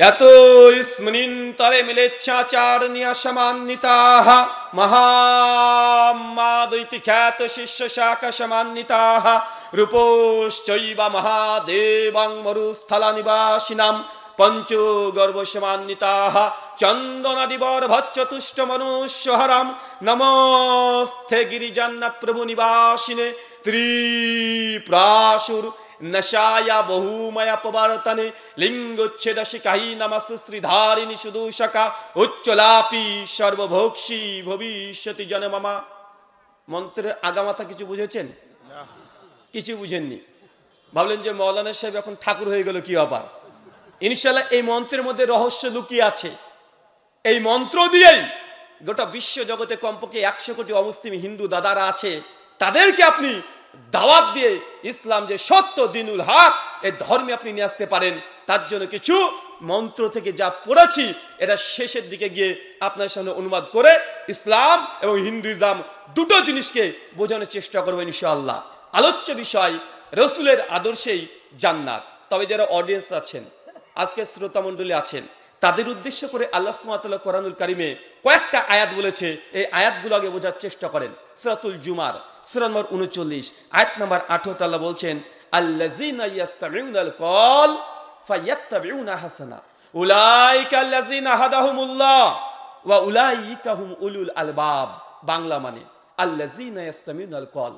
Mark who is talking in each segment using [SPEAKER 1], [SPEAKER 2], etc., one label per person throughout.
[SPEAKER 1] यतो स्मृन् तरे मिलेच्छाचारण्या समान्विताः महामादैति ख्यात शिष्यशाख समान्विताः रूपोश्चैव महादेवां मरुस्थलनिवासिनां पञ्चो गर्भसमान्विताः चन्दनदिवर्भच्चतुष्टमनुष्यहरां नमस्ते गिरिजान्नाथ प्रभु ನಶಾಯ ಬಹುಮಯ ಪವಾರತನೆ ಲಿಂಗೋಚ್ಛೇದ ಶಿಖಾಹಿ নমস শ্রীধারিণী সুদূষকা উচ্চলাপি সর্বভোক্ষী ভবিষ্যতি জনে মামা মন্ত্রের আগামাথা কিছু বুঝেছেন? কিছু বুঝেননি। ভাবলেন যে মৌলানা সাহেব এখন ঠাকুর হয়ে গেল কি আবার ইনশাল্লাহ এই মন্ত্রের মধ্যে রহস্য লুকিয়ে আছে। এই মন্ত্র দিয়েই গোটা বিশ্ব জগতে কমপক্ষে একশো কোটি অমুসলিম হিন্দু দাদারা আছে। তাদেরকে আপনি দাওয়াত দিয়ে ইসলাম যে সত্য, দিনুল হক এই ধর্মে আপনি নিয়ে আসতে পারেন। তার জন্য কিছু মন্ত্র থেকে যা পড়েছি, এটা শেষের দিকে গিয়ে আপনার সামনে অনুবাদ করে ইসলাম এবং হিন্দুইজম দুটো জিনিসকে বোঝানোর চেষ্টা করব ইনশাআল্লাহ। আলোচ্য বিষয়, রসুলের আদর্শেই জান্নাত। তবে যারা অডিয়েন্স আছেন, আজকে শ্রোতা মণ্ডলী আছেন তাদের উদ্দেশ্য করে আল্লাহ সুমাতাল্লাহ কোরআনুল কারিমে কয়েকটা আয়াত বলেছে। এই আয়াতগুলো আগে বোঝার চেষ্টা করেন। সিরাতুল জুমার সূরা নম্বর উনচল্লিশ আয়াত নম্বর আঠারো আল্লাহ বলছেন বাংলা মানে কল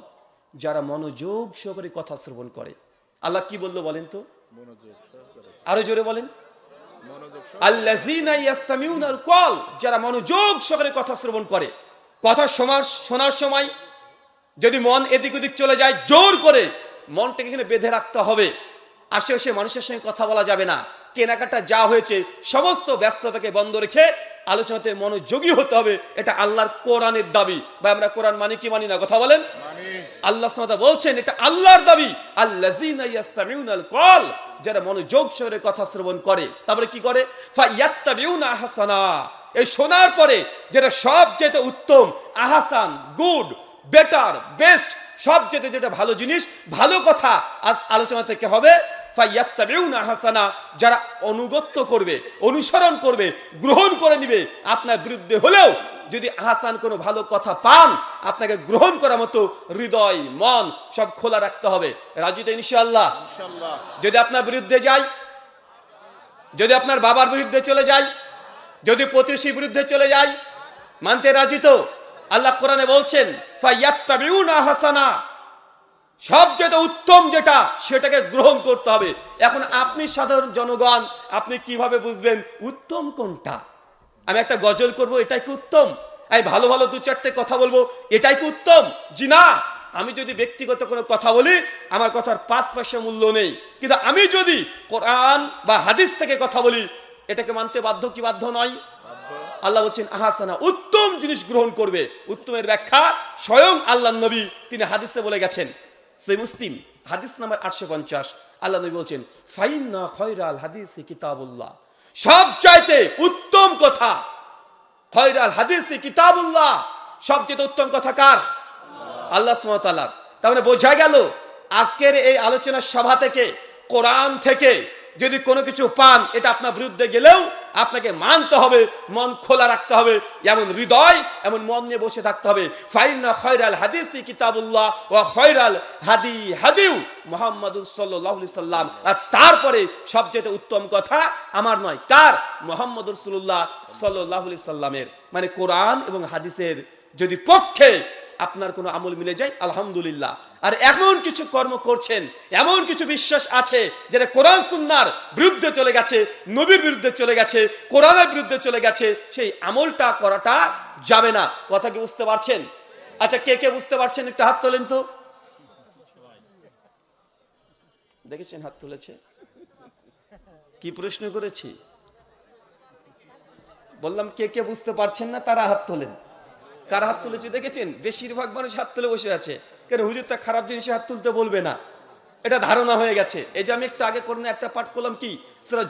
[SPEAKER 1] যারা মনোযোগ সহকারে কথা শ্রবণ করে। আল্লাহ কি বলল বলেন তো? আরও জোরে বলেন। কল যারা মনোযোগ সহকারে কথা শ্রবণ করে। কথা শোনার শোনার সময় যদি মন এদিক ওদিক চলে যায়, জোর করে মনটাকে এখানে বেঁধে রাখতে হবে। আশেপাশে মানুষের সঙ্গে কথা বলা যাবে না। কেনাকাটা যা হয়েছে, সমস্ত ব্যস্ততাকে বন্ধ রেখে আলোচনাতে মনোযোগী হতে হবে। এটা আল্লাহর কোরআনের দাবি। বা আমরা কোরআন মানি কি মানি না? কথা বলেন। আল্লাহ বলছেন, এটা আল্লাহর দাবি। আল্লাহ কল যারা মনোযোগ সহরে কথা শ্রবণ করে, তারপরে কি করে? ফায়াত্তাবিউনা এই শোনার পরে যেটা সবচেয়ে উত্তম, আহাসান, গুড, বেটার, বেস্ট, সবচেয়ে যেটা ভালো জিনিস, ভালো কথা আজ আলোচনা থেকে হবে। ফাইয়াত্তাবিউনা হাসানা যারা অনুগত্য করবে অনুসরণ করবে গ্রহণ করে নিবে আপনার বিরুদ্ধে হলেও যদি আহাসান কোনো ভালো কথা পান আপনাকে গ্রহণ করার মতো হৃদয় মন সব খোলা রাখতে হবে। রাজু তো ইনশাআল্লাহ। যদি আপনার বিরুদ্ধে যায় যদি আপনার বাবার বিরুদ্ধে চলে যায় যদি প্রতিবেশীর বিরুদ্ধে চলে যায় মানতে রাজি তো? আল্লাহ কোরআনে বলছেন ফাইয়াত্তাবিউনা হাসানা। সবচেয়ে উত্তম যেটা, সেটাকে গ্রহণ করতে হবে। এখন আপনি সাধারণ জনগণ, আপনি কীভাবে বুঝবেন উত্তম কোনটা? আমি একটা গজল করব, এটাই কি উত্তম? আমি ভালো ভালো দু চারটে কথা বলব, এটাই কি উত্তম? জি না, আমি যদি ব্যক্তিগত কোনো কথা বলি, আমার কথার পাঁচ পয়সা মূল্য নেই। কিন্তু আমি যদি কোরআন বা হাদিস থেকে কথা বলি, এটাকে মানতে বাধ্য কি বাধ্য নয়? আল্লাহ বলছেন, আহাসানা, উত্তম জিনিস গ্রহণ করবে। উত্তমের ব্যাখ্যা স্বয়ং আল্লাহ নবী, তিনি হাদিসে বলে গেছেন। সেই মুসলিম, হাদিস নাম্বার আটশো পঞ্চাশ, আল্লাহ নবী বলছেন, ফাইন্না খয়রাল হাদিস কিতাবুল্লাহ। সব চাইতে উত্তম কথা, খয়রাল হাদিস কিতাবুল্লাহ সবচেয়ে উত্তম কথা কার? আল্লাহ সুমতাল্লাহ তার মানে বোঝা গেল, আজকের এই আলোচনার সভা থেকে, কোরআন থেকে যদি কোনো কিছু পান, এটা আপনার বিরুদ্ধে গেলেও আপনাকে মানতে হবে, মন খোলা রাখতে হবে, এমন হৃদয়, এমন মন নিয়ে বসে থাকতে হবে। ফাইনা খয়রাল হাদিসি কিতাবুল্লাহ ও খয়রাল হাদি হাদিউ মোহাম্মদ সাল্লাহ সাল্লাম। আর তারপরে সবচেয়ে উত্তম কথা আমার নয়, কার? মোহাম্মদ রসুল্লাহ সাল্লাহ সাল্লামের। মানে কোরআন এবং হাদিসের যদি পক্ষে আপনার কোনো আমল মিলে যায়, আলহামদুলিল্লাহ। আর এমন কিছু কর্ম করছেন, এমন কিছু বিশ্বাস আছে যেটা কোরআন সুন্নার বিরুদ্ধে চলে গেছে, নবীর বিরুদ্ধে চলে গেছে, কোরআনের বিরুদ্ধে চলে গেছে, সেই আমলটা করাটা যাবে না। কথা কি বুঝতে পারছেন? আচ্ছা কে কে বুঝতে পারছেন? একটু হাত তোলেন তো। দেখেছেন হাত তুলেছে? কি প্রশ্ন করেছি? বললাম, কে কে বুঝতে পারছেন না, তারা হাত তোলেন। কার হাত তুলেছে দেখেছেন? বেশিরভাগ মানুষ হাত তুলে বসে আছে। কেন হুজুর তা খারাপ জিনিসে হাত তুলতে বলবে না। এটা ধারণা হয়ে গেছে। এই যে আমি একটু আগে করুন একটা পাঠ করলাম কি?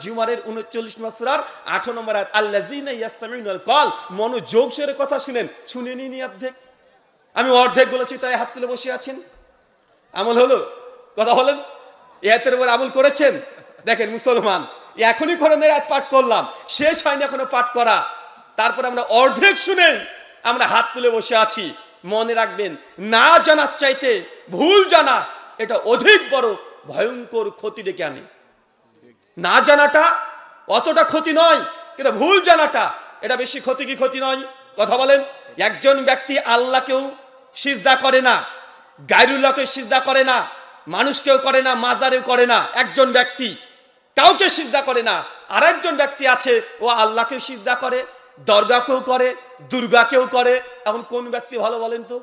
[SPEAKER 1] জুমারের উনচল্লিশ নম্বর সুরার আঠারো নম্বর ইয়াস্তামিউনাল কল মনোযোগ সরে কথা শুনেন। শুনে নিনি অর্ধেক। আমি অর্ধেক বলেছি, তাই হাত তুলে বসে আছেন। আমল হলো? কথা বলেন। এ হাতের উপর আমল করেছেন? দেখেন, মুসলমান। এখনই কোরআনের পাঠ করলাম। শেষ হয়নি এখনও পাঠ করা। তারপর আমরা অর্ধেক শুনে আমরা হাত তুলে বসে আছি। মনে রাখবেন, না জানার চাইতে ভুল জানা, এটা অধিক বড় ভয়ঙ্কর ক্ষতি ডেকে আনে। না জানাটা অতটা ক্ষতি নয়, কিন্তু ভুল জানাটা, এটা বেশি ক্ষতি কি ক্ষতি নয়? কথা বলেন, একজন ব্যক্তি আল্লাহকেও সিজদা করে না, গায়রুল্লাহকে সিজদা করে না, মানুষকেও করে না, মাজারেও করে না, একজন ব্যক্তি কাউকে সিজদা করে না আর একজন ব্যক্তি আছে, ও আল্লাহকেও সিজদা করে দরগাকেও করে, দুর্গাকেও করে। এখন কোন ব্যক্তি ভালো বলেন তো?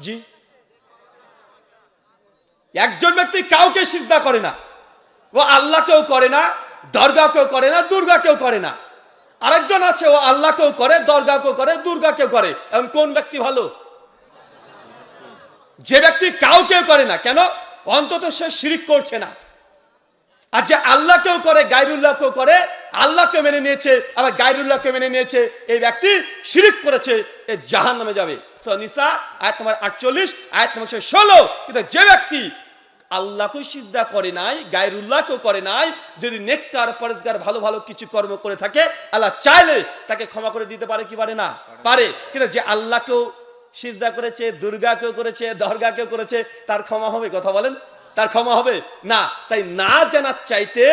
[SPEAKER 1] জি। একজন ব্যক্তি কাউকে সিজদা করে না। ও আল্লাহকেও করে না, দরগাকেও করে না, দুর্গাকেও করে না। আরেকজন আছে, ও আল্লাহকেও করে, দরগাকেও করে, দুর্গাকেও করে। এখন কোন ব্যক্তি ভালো? যে ব্যক্তি কাউকেও করে না। কেন? অন্তত সে শিরিক করছে না। আর যে আল্লাহকেও করে গাইরুল্লাহকেও করে, আল্লাহকে মেনে নিয়েছে, আবার গাইরুল্লাহকে মেনে নিয়েছে, এই ব্যক্তি শিরিক করেছে, এ জাহান নামে যাবে নিসা, আয়াত নম্বর আটচল্লিশ, আয়াত নম্বর ষোলো। কিন্তু যে ব্যক্তি আল্লাহকে সিজদা করে নাই, গায়রুল্লাহকেও করে নাই, যদি নেককার, পরেজগার, ভালো ভালো কিছু কর্ম করে থাকে, আল্লাহ চাইলে তাকে ক্ষমা করে দিতে পারে কি পারে না? পারে। কিন্তু যে আল্লাহকেও সিজদা করেছে, দুর্গাকেও করেছে, দর্গাকেও করেছে, তার ক্ষমা হবে, কথা বলেন। তার ক্ষমা হবে? না। তাই না জানার চাইতে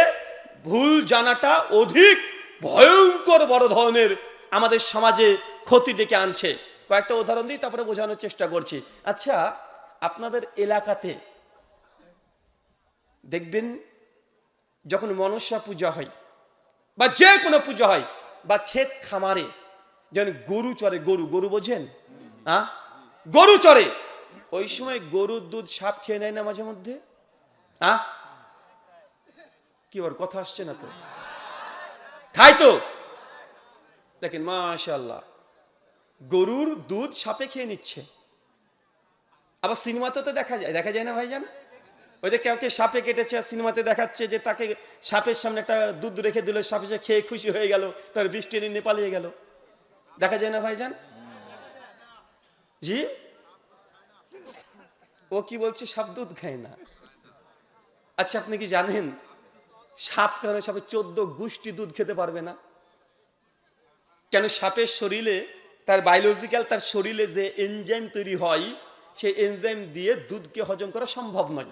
[SPEAKER 1] ভুল জানাটা অধিক ভয়ঙ্কর বড় ধরনের আমাদের সমাজে ক্ষতি ডেকে আনছে। কয়েকটা উদাহরণ দিই, তারপরে বোঝানোর চেষ্টা করছি। আচ্ছা আপনাদের এলাকাতে দেখবেন যখন মনসা পূজা হয়, বা যে কোনো পূজা হয়, বা ক্ষেত খামারে যেন গরু চরে, গরু গরু বোঝেন? হ্যাঁ গরু চরে। ওই সময় গরুর দুধ সাপ খেয়ে নেয় না মাঝে মধ্যে? হ্যাঁ? কি বল কথা আসছে না তো? খাই তো! দেখেন মাশাল্লাহ গরুর দুধ সাপে খেয়ে নিচ্ছে। আবার সিনেমাতে তো দেখা যায় দেখা যায় না ভাইজান ওই যে কাউকে সাপে কেটেছে, আর সিনেমাতে দেখাচ্ছে যে তাকে সাপের সামনে একটা দুধ রেখে দিল, সাপে সে খেয়ে খুশি হয়ে গেল, তার বৃষ্টি নিয়ে নেপালিয়ে গেল। দেখা যায় না ভাইজান জি? ও কি বলছে, সাপ দুধ খায় না। আচ্ছা আপনি কি জানেন, সাপ কেন সাপে চোদ্দ গোষ্ঠী দুধ খেতে পারবে না? কেন সাপের শরীরে, তার বায়োলজিক্যাল তার শরীরে যে এনজাইম তৈরি হয়, সেই এনজাইম দিয়ে দুধকে হজম করা সম্ভব নয়।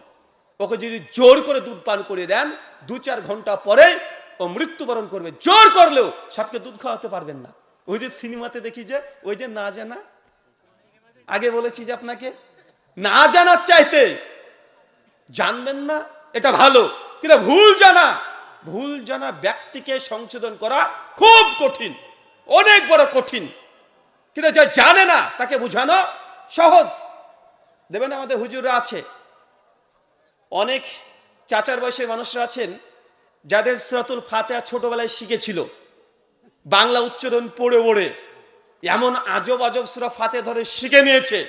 [SPEAKER 1] ওকে যদি জোর করে দুধ পান করে দেন, দু চার ঘণ্টা পরে ও মৃত্যুবরণ করবে। জোর করলেও সাপকে দুধ খাওয়াতে পারবেন না। ওই যে সিনেমাতে দেখি যে, ওই যে না জানা, আগে বলেছি যে আপনাকে, না জানার চাইতে জানবেন না এটা ভালো। কিন্তু ভুল জানা ভুল জানা ব্যক্তিকে সংশোধন করা খুব কঠিন, অনেক বড় কঠিন। কিন্তু যা জানে না, তাকে বোঝানো সহজ। দেবেন আমাদের হুজুররা আছে, অনেক চাচার বয়সের মানুষরা আছেন, যাদের সিরাতুল ফাতেহা ছোটবেলায় শিখেছিল। বাংলা উচ্চারণ পড়ে পড়ে, এমন আজব আজব সুরা ফাতে ধরে শিখে নিয়েছে।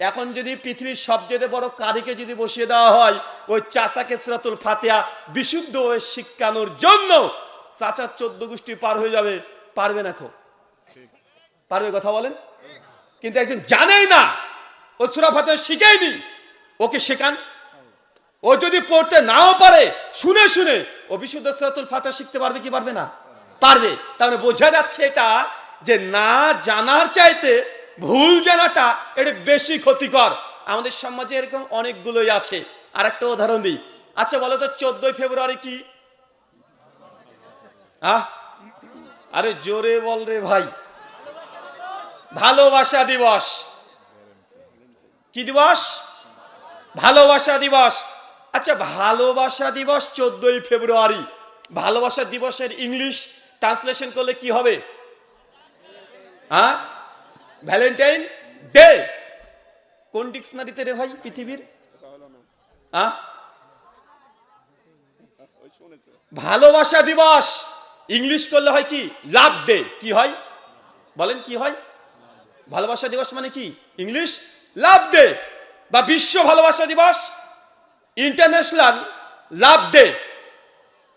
[SPEAKER 1] এখন যদি পৃথিবীর সবচেয়ে বড় কারিকে যদি বসিয়ে দেওয়া হয়, ওই চাচাকে সিরাতুল ফাতেহা বিশুদ্ধ হয়ে শিক্ষানোর জন্য চাচার চোদ্দ গোষ্ঠী পার হয়ে যাবে, পারবে না পারবে কথা বলেন? কিন্তু একজন জানেই না, ও সুরা ফাতে শিখেইনি ওকে শেখান। ও যদি পড়তে নাও পারে, শুনে শুনে, ও বিশুদ্ধ সিরাতুল ফাতে শিখতে পারবে কি পারবে না? পারবে। তাহলে বোঝা যাচ্ছে এটা যে না জানার চাইতে ভুল জানাটা এটা বেশি ক্ষতিকর। আমাদের সমাজে এরকম অনেকগুলোই আছে। আর একটা উদাহরণ দিই। আচ্ছা বলো তো, চোদ্দই ফেব্রুয়ারি কি? আরে জোরে বল রে ভাই। ভালোবাসা দিবস। কি দিবস? ভালোবাসা দিবস। আচ্ছা ভালোবাসা দিবস চোদ্দই ফেব্রুয়ারি। ভালোবাসা দিবসের ইংলিশ ট্রান্সলেশন করলে কি হবে? হ্যাঁ ভ্যালেন্টাইন ডে। কোন ডিকশনারিতে রে ভাই পৃথিবীর? ভালোবাসা দিবস। ইংলিশ করলে হয় কি? Love day. কি হয়? বলেন কি হয়? ভালোবাসা দিবস মানে কি? ইংলিশ? Love day. বা বিশ্ব ভালোবাসা দিবস। International love day.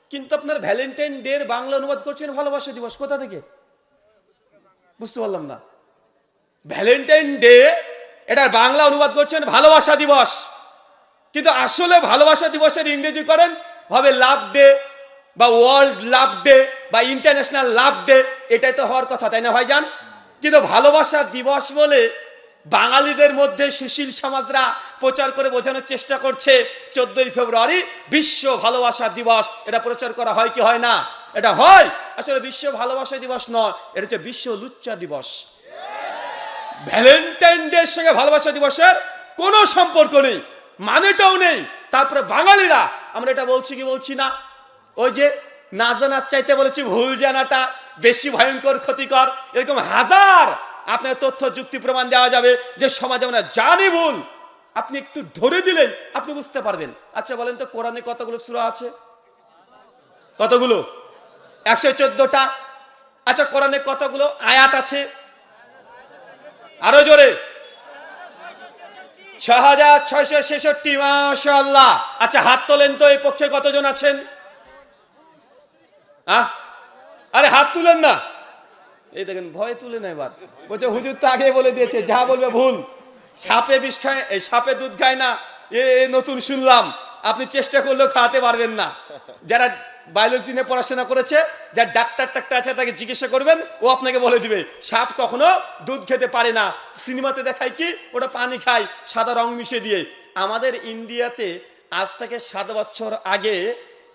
[SPEAKER 1] কিন্তু আপনার ভ্যালেন্টাইন ডে এর বাংলা অনুবাদ করছেন ভালোবাসা দিবস। কোথা থেকে? বুঝতে পারলাম না। ভ্যালেন্টাইন ডে, এটার বাংলা অনুবাদ করছেন ভালোবাসা দিবস। কিন্তু আসলে ভালোবাসা দিবসের ইংরেজি করেন হবে লাভ ডে বা ওয়ার্ল্ড লাভ ডে বা ইন্টারন্যাশনাল লাভ ডে, এটাই তো হওয়ার কথা, তাই না ভাই যান কিন্তু ভালোবাসা দিবস বলে বাঙালিদের মধ্যে সুশীল সমাজরা প্রচার করে বোঝানোর চেষ্টা করছে, চোদ্দই ফেব্রুয়ারি বিশ্ব ভালোবাসা দিবস, এটা প্রচার করা হয় কি হয় না? এটা হয়, আসলে বিশ্ব ভালোবাসা দিবস নয়, এটা হচ্ছে বিশ্ব লুচ্চা দিবস। ভ্যালেন্টাইন ডে সঙ্গে ভালোবাসা দিবসের কোনো সম্পর্ক নেই, মানেটাও নেই। তারপরে বাঙালিরা, আমরা এটা বলছি কি বলছি না? ওই যে না জানার চাইতে বলেছি ভুল জানাটা বেশি ভয়ঙ্কর, ক্ষতিকর, এরকম হাজার আপনার তথ্য, যুক্তি, প্রমাণ দেওয়া যাবে যে সমাজে আমরা জানি ভুল। আপনি একটু ধরে দিলেন আপনি বুঝতে পারবেন। আচ্ছা বলেন তো, কোরআনে কতগুলো সূরা আছে? কতগুলো? একশো চোদ্দটা। আচ্ছা কোরআনে কতগুলো আয়াত আছে? আরও জোরে। ছ হাজার ছয়শো ছেষট্টি মাশাল্লাহ আচ্ছা হাত তোলেন তো, এই পক্ষে কতজন আছেন? আহ? আরে, হাত তুলেন না। এই দেখেন, ভয় তুলে না এবার। বলছে, হুজুর তো আগে বলে দিয়েছে, যা বলবে ভুল। সাপে বিষ খায় সাপে দুধ খায় না। এ, নতুন শুনলাম। আপনি চেষ্টা করলেও খাওয়াতে পারবেন না। যারা বায়োলজি নিয়ে পড়াশোনা করেছে, যার ডাক্তার টাক্তার আছে তাকে জিজ্ঞাসা করবেন, ও আপনাকে বলে দিবে, সাপ কখনো দুধ খেতে পারে না। সিনেমাতে দেখায় কি? ওটা পানি খায়, সাদা রং মিশিয়ে দিয়ে। আমাদের ইন্ডিয়াতে আজ থেকে সাত বছর আগে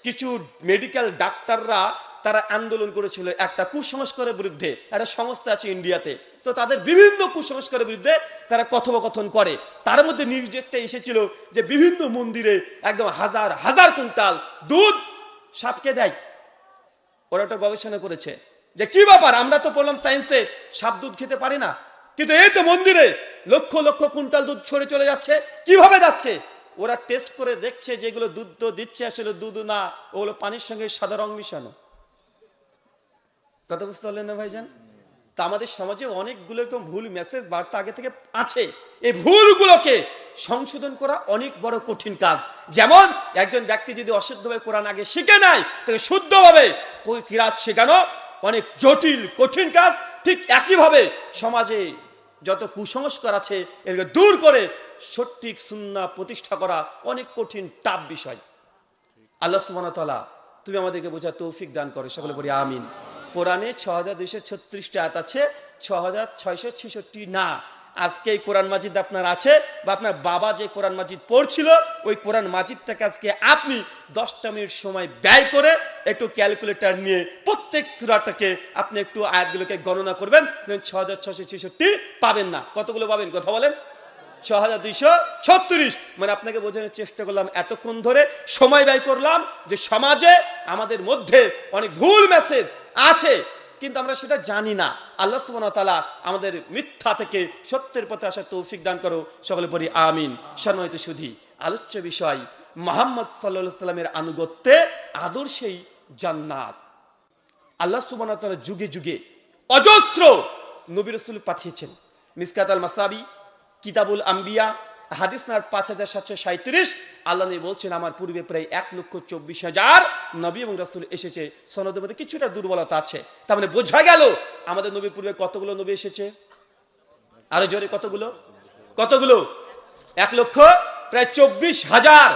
[SPEAKER 1] কিছু মেডিকেল ডাক্তাররা তারা আন্দোলন করেছিল একটা কুসংস্কারের বিরুদ্ধে, একটা সংস্থা আছে ইন্ডিয়াতে। তো তাদের বিভিন্ন কুসংস্কারের বিরুদ্ধে তারা কথোপকথন করে। তার মধ্যে নিউজ একটা এসেছিল যে বিভিন্ন মন্দিরে একদম হাজার হাজার কুইন্টাল দুধ সাপকে দেয়। ওরা একটা গবেষণা করেছে যে কি ব্যাপার? আমরা তো পড়লাম সায়েন্সে সাপ দুধ খেতে পারি না। কিন্তু এই তো মন্দিরে লক্ষ লক্ষ কুইন্টাল দুধ ছড়ে চলে যাচ্ছে। কীভাবে যাচ্ছে? ওরা টেস্ট করে দেখছে যেগুলো দুধ তো দিচ্ছে, আসলে দুধ না। ওগুলো পানির সঙ্গে সাদা রং মিশানো। কথা বুঝতে পারলেন না ভাইজান? তা আমাদের সমাজে অনেকগুলো এরকম ভুল মেসেজ বার্তা আগে থেকে আছে। এই ভুলগুলোকে সংশোধন করা অনেক বড় কঠিন কাজ। যেমন, একজন ব্যক্তি যদি অশুদ্ধভাবে কোরআন আগে শিখে নাই তাকে শুদ্ধভাবে কিরাত শেখানো অনেক জটিল, কঠিন কাজ। ঠিক একইভাবে সমাজে যত কুসংস্কার আছে, এগুলো দূর করে সঠিক সুন্না প্রতিষ্ঠা করা অনেক কঠিন টাপ বিষয়। আল্লাহ সুবহানাহু তুমি আমাদেরকে বোঝা তৌফিক দান করো। সকলে বলি আমিন। কোরআনে ছ হাজার দুইশো ছত্রিশটা আছে ছ হাজার ছয়শো ছেষট্টি না। আজকে এই কোরআন মাজিদ আপনার আছে বা আপনার বাবা যে কোরআন মাজিদ পড়ছিল, ওই কোরআন মাজিদটাকে আজকে আপনি দশটা মিনিট সময় ব্যয় করে একটু ক্যালকুলেটর নিয়ে প্রত্যেক সুরাটাকে আপনি একটু আয়াতগুলোকে গণনা করবেন ছ হাজার ছশো ছেষট্টি পাবেন না। কতগুলো পাবেন কথা বলেন? ছ হাজার দুইশো ছত্রিশ। মানে আপনাকে বোঝানোর চেষ্টা করলাম এতক্ষণ ধরে সময় ব্যয় করলাম যে সমাজে আমাদের মধ্যে অনেক ভুল মেসেজ আছে। কিন্তু আমরা সেটা জানি না। আল্লাহ ওয়া আমাদের মিথ্যা থেকে সত্যের পথে আসার তৌফিক দান করো। সকলে পড়ি, আমিন। সম্মানিত সুধী, আলোচ্য বিষয়, মোহাম্মদ সাল্লাল্লাহু সাল্লামের আনুগত্যে আদর্শেই জান্নাত। আল্লাহ ওয়া যুগে যুগে অজস্র নবী রাসূল পাঠিয়েছেন। মিসকাত আল মাসাবি কিতাবুল আম্বিয়া হাদিস নার পাঁচ হাজার সাতশো সাঁত্রিশ আল্লাহ নবী বলছেন, আমার পূর্বে প্রায় এক লক্ষ চব্বিশ হাজার নবী এবং রাসূল এসেছে। সনদের মধ্যে কিছুটা দুর্বলতা আছে। তার মানে বোঝা গেল, আমাদের নবীর পূর্বে কতগুলো নবী এসেছে? আরও জোরে, কতগুলো? কতগুলো? এক লক্ষ, প্রায় চব্বিশ হাজার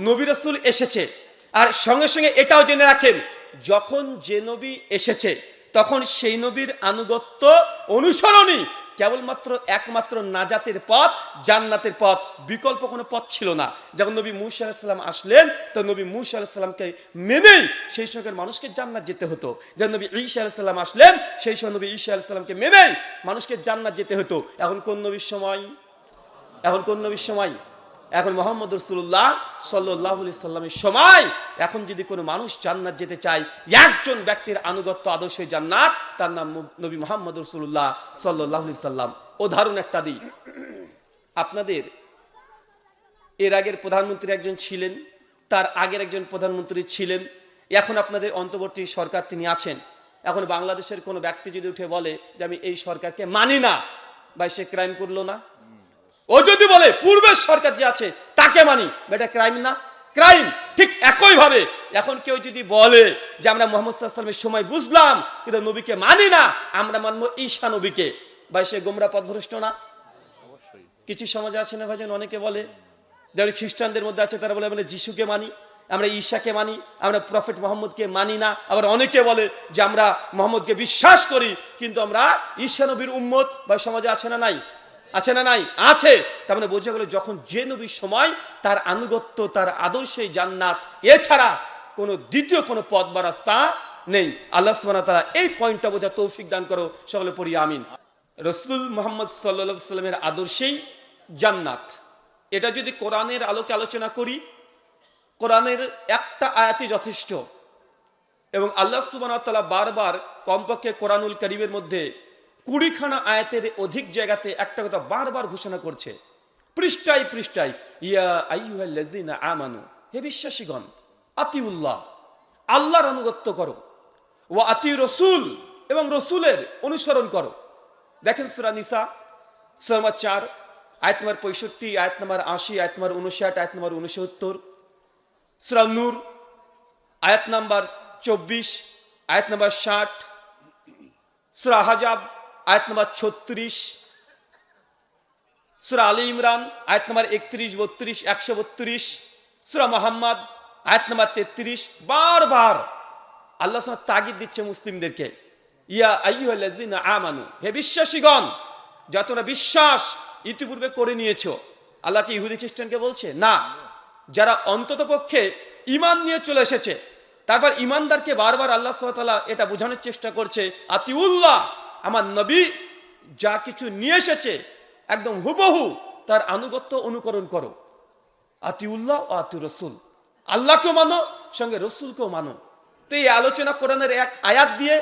[SPEAKER 1] নবী রসুল এসেছে। আর সঙ্গে সঙ্গে এটাও জেনে রাখেন, যখন যে নবী এসেছে, তখন সেই নবীর আনুগত্য অনুসরণই কেবলমাত্র একমাত্র নাজাতের পথ, জান্নাতের পথ। বিকল্প কোনো পথ ছিল না। যখন নবী মুসা আলাহিসাল্লাম আসলেন, তো নবী মুসা আলাহিসাল্লামকে মেনেই সেই সঙ্গে মানুষকে জান্নাত যেতে হতো। যখন নবী ঈশা আলাহিসাল্লাম আসলেন, সেই সময় নবী ঈশা আলাহিসাল্লামকে মেনেই মানুষকে জান্নাত যেতে হতো। এখন কোন নবীর সময়? এখন কোন নবীর সময়? এখন মোহাম্মদ রসুল্লাহ সাল্লাহ সাল্লামের সময়, এখন যদি কোনো মানুষ জান্নাত যেতে চায়, একজন ব্যক্তির আনুগত্য আদর্শ জান্নাত, তার নাম নবী মোহাম্মদ রসুল্লাহ সাল্লাহ সাল্লাম। উদাহরণ একটা দিই আপনাদের, এর আগের প্রধানমন্ত্রী একজন ছিলেন, তার আগের একজন প্রধানমন্ত্রী ছিলেন, এখন আপনাদের অন্তর্বর্তী সরকার তিনি আছেন। এখন বাংলাদেশের কোনো ব্যক্তি যদি উঠে বলে যে আমি এই সরকারকে মানি না বা সে ক্রাইম করল না ও যদি বলে পূর্বের সরকার যে আছে তাকে মানি। এটা ক্রাইম না। ক্রাইম ঠিক একই ভাবে। এখন কেউ যদি বলে যে আমরা মোহাম্মদ সাল্লামের সময় বুঝলাম কিন্তু নবীকে মানি না আমরা মানবো ঈশা নবীকে। বা সে গোমরা পথভ্রষ্ট না? কিছু সমাজে আছে না ভাইজান অনেকে বলে? যারা খ্রিস্টানদের মধ্যে আছে তারা বলে মানে যিশুকে মানি আমরা ঈশাকে মানি আমরা প্রফেট মোহাম্মদকে মানি না। আবার অনেকে বলে যে আমরা মোহাম্মদকে বিশ্বাস করি কিন্তু আমরা ঈশা নবীর উম্মত। বা সমাজে আছে না নাই? আছে না নাই? আছে। তার মানে বোঝা গেল যখন যে নবীর সময়, তার আনুগত্য, তার আদর্শে জান্নাত, এছাড়া কোনো দ্বিতীয় কোনো পথ বা রাস্তা নেই। আল্লাহ তাআলা এই পয়েন্টটা বোঝা তৌফিক দান করো, সকলে পড়ি আমিন। রসুল মোহাম্মদ সাল্লা সাল্লামের আদর্শেই জান্নাত। এটা যদি কোরআনের আলোকে আলোচনা করি, কোরআনের একটা আয়াতই যথেষ্ট। এবং আল্লাহ সুবাহতালা বারবার কমপক্ষে কোরআনুল করিমের মধ্যে কুড়িখানা আয়াতের অধিক জায়গাতে একটা কথা বারবার ঘোষণা করছে। পৃষ্ঠায় পৃষ্ঠায়, ইয়া আইয়ুহাল্লাযিনা আমানু, হে বিশ্বাসীগণ, আতিউল্লাহ, আল্লাহর আনুগত্য করো ও আতি রসুল এবং রসুলের অনুসরণ করো। দেখেন সুরা নিসা, সুরা নম্বর চার, আয়াত নম্বর পঁয়ষট্টি, আয়াত নম্বর আশি, আয়াত নম্বর উনষাট আয়াত নম্বর উনসত্তর সুরা নূর, আয়াত নাম্বার চব্বিশ, আয়াত নাম্বার ষাট। সুরা হাজাব আয়াত নাম্বার ছত্রিশ, সুরা আলী ইমরান, আয়াত নাম্বার একত্রিশ, বত্রিশ, একশো বত্রিশ, সুরা মোহাম্মদ, আয়াত নাম্বার তেত্রিশ। বারবার আল্লাহ তাগিদ দিচ্ছে মুসলিমদেরকে। হে বিশ্বাসীগণ, যা বিশ্বাস ইতিপূর্বে করে নিয়েছো, আল্লাহ কি ইহুদি খ্রিস্টানকে বলছে? না। যারা অন্তত পক্ষে ইমান নিয়ে চলে এসেছে, তারপর ইমানদারকে বারবার আল্লাহ সাল্লাহ এটা বোঝানোর চেষ্টা করছে, আতিউল্লাহ আমার নবী যা কিছু নিয়ে এসেছে একদম হুবহু তার আনুগত্য অনুকরণ করো। আতিউল্লাহ ও আতি রসুল আল্লাহকেও মানো সঙ্গে রসুলকেও মানো। তো এই আলোচনা কোরআনের এক আয়াত দিয়ে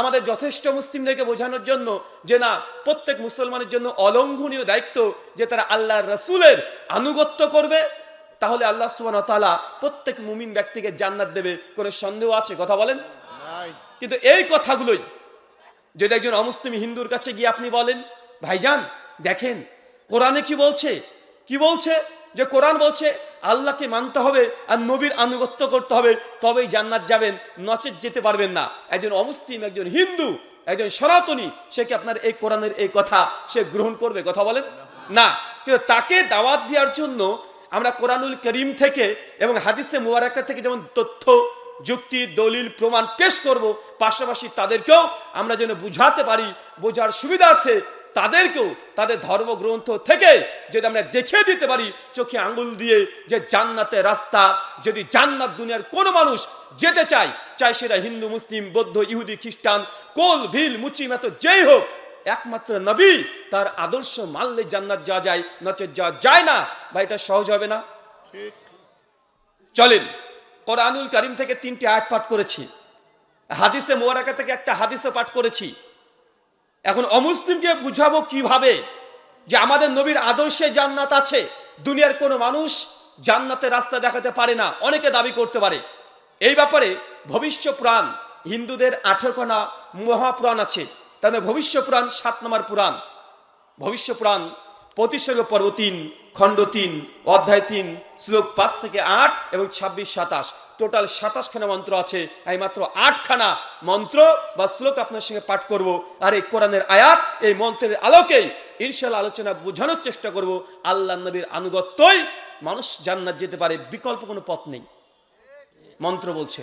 [SPEAKER 1] আমাদের যথেষ্ট মুসলিমদেরকে বোঝানোর জন্য যে না প্রত্যেক মুসলমানের জন্য অলঙ্ঘনীয় দায়িত্ব যে তারা আল্লাহর রসুলের আনুগত্য করবে তাহলে আল্লাহ সুবান তালা প্রত্যেক মুমিন ব্যক্তিকে জান্নাত দেবে। কোনো সন্দেহ আছে? কথা বলেন? কিন্তু এই কথাগুলোই যদি একজন অমুসলিম হিন্দুর কাছে গিয়ে আপনি বলেন, ভাইজান, দেখেন, কোরআনে কি বলছে? কি বলছে? যে কোরআন বলছে, আল্লাহকে মানতে হবে আর নবীর আনুগত্য করতে হবে, তবেই জান্নাত যাবেন নচেত যেতে পারবেন না। একজন অমুসলিম, একজন হিন্দু, একজন সনাতনী, সে কি আপনার এই কোরআনের এই কথা সে গ্রহণ করবে? কথা বলেন? না। কিন্তু তাকে দাওয়াত দেওয়ার জন্য আমরা কোরআনুল করিম থেকে এবং হাদিসে মুবারাকা থেকে যেমন তথ্য যুক্তি দলিল প্রমাণ পেশ করব। পাশাপাশি তাদেরকেও আমরা যেন বুঝাতে পারি বোঝার সুবিধার্থে তাদেরকেও তাদের ধর্মগ্রন্থ থেকে যদি আমরা দেখে দিতে পারি চোখে আঙ্গুল দিয়ে যে জান্নাতের রাস্তা যদি জান্নাত দুনিয়ার কোনো মানুষ যেতে চায় চাই সেটা হিন্দু মুসলিম বৌদ্ধ ইহুদি খ্রিস্টান কোল ভিল মুচি মতো যেই হোক একমাত্র নবী তার আদর্শ মানলে জান্নাত যাওয়া যায় নচেত যাওয়া যায় না। বা এটা সহজ হবে না? চলেন। কোরআনুল করিম থেকে তিনটি আয়াত পাঠ করেছি। হাদিসে মোয়ারাকা থেকে একটা হাদিসে পাঠ করেছি। এখন অমুসলিমকে বুঝাবো কীভাবে যে আমাদের নবীর আদর্শে জান্নাত আছে, দুনিয়ার কোনো মানুষ জান্নাতের রাস্তা দেখাতে পারে না, অনেকে দাবি করতে পারে। এই ব্যাপারে ভবিষ্য পুরাণ হিন্দুদের আঠেরোখানা মহাপুরাণ আছে তাদের ভবিষ্য পুরাণ সাত নম্বর পুরাণ। ভবিষ্য পুরাণ প্রতিসর্গ পর্ব তিন খণ্ড তিন, অধ্যায় তিন, শ্লোক পাঁচ থেকে আট এবং ছাব্বিশ সাতাশ। টোটাল সাতাশখানা মন্ত্র আছে এই মাত্র আটখানা মন্ত্র বা শ্লোক আপনার সঙ্গে পাঠ করব। আর এই কোরআনের আয়াত, এই মন্ত্রের আলোকেই ইনশাল্লাহ আলোচনা বোঝানোর চেষ্টা করব। আল্লাহ নবীর আনুগত্যই মানুষ জান্নাত যেতে পারে, বিকল্প কোনো পথ নেই। মন্ত্র বলছে